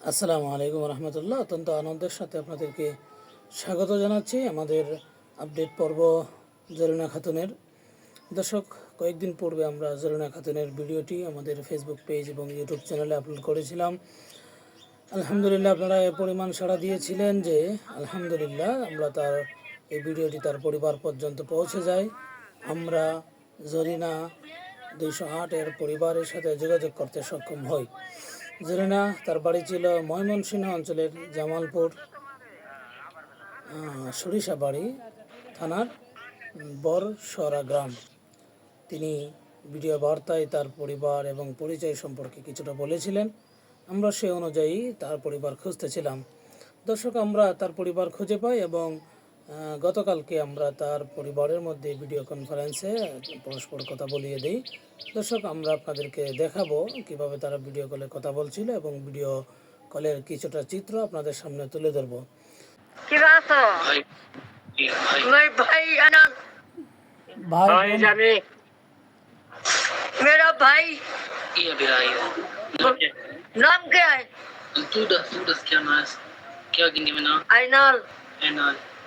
আসসালামু আলাইকুম রহমতুল্লাহ। অত্যন্ত আনন্দের সাথে আপনাদেরকে স্বাগত জানাচ্ছি আমাদের আপডেট পর্ব জরিনা খাতুনের। দর্শক, কয়েকদিন পূর্বে আমরা জরিনা খাতুনের ভিডিওটি আমাদের ফেসবুক পেজ এবং ইউটিউব চ্যানেলে আপলোড করেছিলাম। আলহামদুলিল্লাহ আপনারা এ পরিমাণ সাড়া দিয়েছিলেন যে আলহামদুলিল্লাহ আমরা তার এই ভিডিওটি তার পরিবার পর্যন্ত পৌঁছে যায় আমরা জরিনা দুইশো আট এর পরিবারের সাথে যোগাযোগ করতে সক্ষম হই। জরিনা তার বাড়ি ছিল ময়মনসিংহ অঞ্চলের জামালপুর সরিষাবাড়ি থানার বরসরা গ্রাম। তিনি ভিডিও বার্তায় তার পরিবার এবং পরিচয় সম্পর্কে কিছুটা বলেছিলেন। আমরা সে অনুযায়ী তার পরিবার খুঁজতেছিলাম। দর্শক, আমরা তার পরিবার খুঁজে পাই এবং গতকালকে আমরা তার পরিবারের মধ্যে ভিডিও কনফারেন্সে পরস্পর কথা বলিয়ে দিই দর্শক আমরা আপনাদেরকে দেখাবো কিভাবে তারা ভিডিও কলে কথা বলছিল এবং ভিডিও কলের কিছুটা চিত্র আপনাদের সামনে তুলে ধরবো কি আছো ভাই ভাই मैं भाई अनंत ভাই भाई जाने मेरा भाई ये भी आई है नाम क्या नाम क्या है तू दस तू दस क्या नाम है क्या गिनी में नाम आइनाल है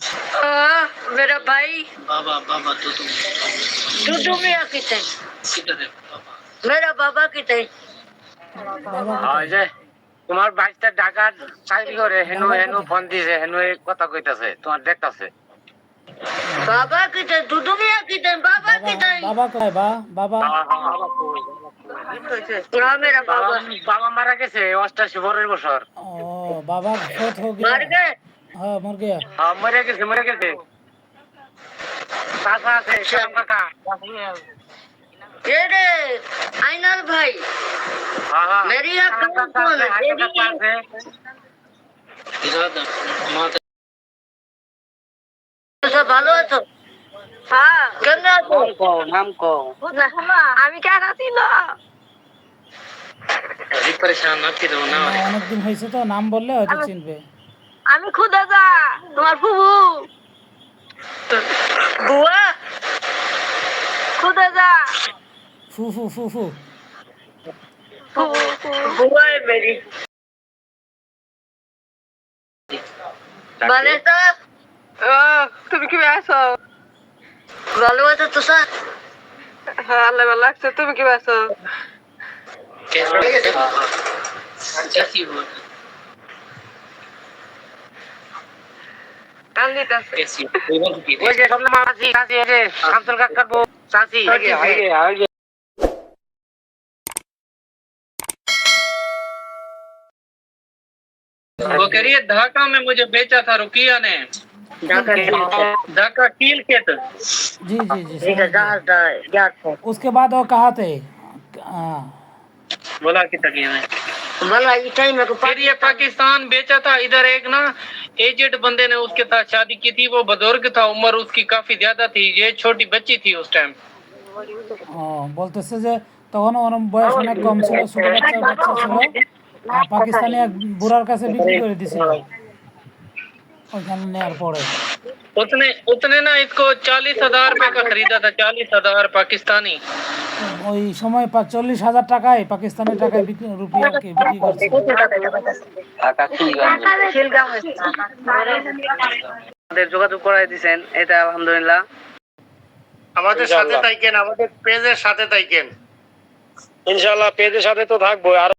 আহ, मेरा भाई बाबा बाबा तो तुम दुदू मियाँ किते किधर है बाबा मेरा बाबा किते বাবা ওই যে তোমার বাইশটা ঢাকার চাকরি করে হেনু হেনু ফোন দিছে হেনু এই কথা কইতাছে তোমার দেখতাছে बाबा किते दुदू मियाँ किते बाबा किते বাবা কয় বা বাবা ना मेरा বাবা बाबा বাবা মারা গেছে অষ্টাশি বছর বছর ও বাবা ফোট हो गया मर गए हाँ मर गया হ্যাঁ, মরে গেছে মরে গেছে চাচা আছে শ্যাম কাকা ये रे आइनाल भाई হ্যাঁ, হ্যাঁ। मेरी यहाँ শ্যাম कौन কাকা कौन আছে, है হাইটা तेरी কাকা আছে। इरादा माता সব ভালো আছো হ্যাঁ কেমন আছো নাম কও আমি কেন আছি না अभी परेशान ना करो ना অনেক দিন হয়েছে তো নাম বললে হয়তো চিনবে আমি খুদা খুদাজা তোমার ফুবু বুয়া? খুদা দা ফু ফু ফু ফু। বুয়া মেরি বলে বানেতা তুমি কি আছো ভালো আছো তো স্যার। হ্যাঁ আল্লাহ ভালো লাগছে। তুমি কি আছো আচ্ছা কি বলছো শামসুল কাকার বউ চাচি এই যে, এই যে, এই যে। वो कह रही है ढाका में मुझे बेचा था रुकिया ने ढाका कील खेत जी जी जी ঠিক আছে समझ गया। जहाज जहाज उसके बाद वो कहा थे हाँ, बोला कि तक में बोला इटाई मेरे को फिर ये पाकिस्तान बेचा था इधर एक ना एजेड बंदे ने उसके साथ शादी की थी वो बुजुर्ग था उम्र उसकी काफी ज्यादा थी ये छोटी बच्ची थी उस टाइम ও, বলতেছে যে তখন ওর বয়স অনেক কম ছিল ছোট বাচ্চা বাচ্চা ছিল আর পাকিস্তানি এক বুড়ার কাছে বিক্রি করে দিছিল ওইখানে নেওয়ার পরে उसने उसने ना इसको चालीस हजार रुपए का खरीदा था चालीस हजार पाकिस्तानी ওই সময় চল্লিশ হাজার টাকায় পাকিস্তানের টাকায় বিক্রি রুপিয়া কে বিক্রি করছে। আমাদের যোগাযোগ করাই দিছেন এটা আলহামদুলিল্লাহ। আমাদের সাথে থাকেন আমাদের পেজের সাথে থাকেন ইনশাআল্লাহ পেজের সাথে তো থাকব আর